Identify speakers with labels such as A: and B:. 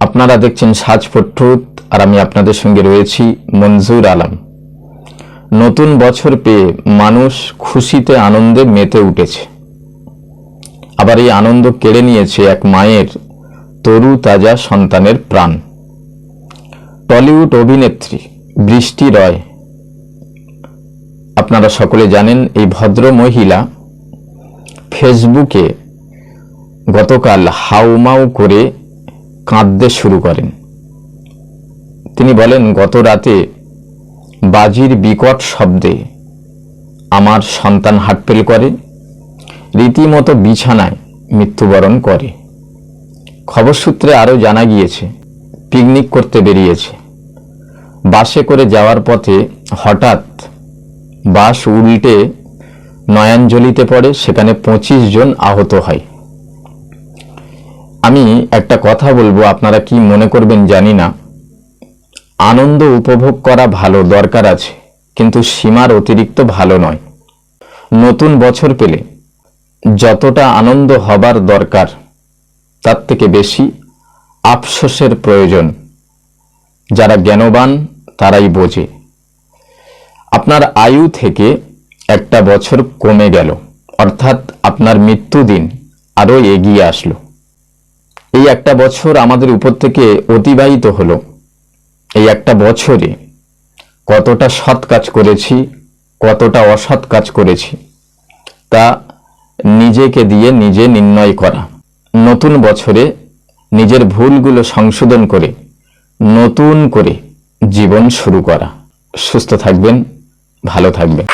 A: আপনারা দেখছেন সাজ ট্রুথ, আর আমি আপনাদের সঙ্গে রয়েছি মঞ্জুর আলম। নতুন বছর পেয়ে মানুষ খুশিতে আনন্দে মেতে উঠেছে। আবার এই আনন্দ কেড়ে নিয়েছে এক মায়ের তরু তাজা সন্তানের প্রাণ। টলিউড অভিনেত্রী বৃষ্টি রয়। আপনারা সকলে জানেন এই ভদ্র মহিলা ফেসবুকে গতকাল হাউমাউ করে কাঁদতে শুরু করেন। তিনি বলেন, গত রাতে বাজির বিকট শব্দে আমার সন্তান হাটপেল করে, রীতিমতো বিছানায় মৃত্যুবরণ করে। খবর সূত্রে আরও জানা গিয়েছে, পিকনিক করতে বেরিয়েছে। বাসে করে যাওয়ার পথে হঠাৎ বাস উল্টে নয়াঞ্জলিতে পড়ে, সেখানে পঁচিশ জন আহত হয়। আমি একটা কথা বলব, আপনারা কি মনে করবেন জানি না। আনন্দ উপভোগ করা ভালো দরকার আছে, কিন্তু সীমার অতিরিক্ত ভালো নয়। নতুন বছর পেলে যতটা আনন্দ হবার দরকার, তার থেকে বেশি আফসোসের প্রয়োজন। যারা জ্ঞানবান, তারাই বোঝে। আপনার আয়ু থেকে একটা বছর কমে গেল, অর্থাৎ আপনার মৃত্যুদিন আরও এগিয়ে আসলো। এই একটা বছর আমাদের উপর থেকে অতিবাহিত হলো। এই একটা বছরে কতটা সৎ কাজ করেছি, কতটা অসৎ কাজ করেছি, তা নিজেকে দিয়ে নিজে নির্ণয় করা। নতুন বছরে নিজের ভুলগুলো সংশোধন করে, নতুন করে জীবন শুরু করা। সুস্থ থাকবেন, ভালো থাকবেন।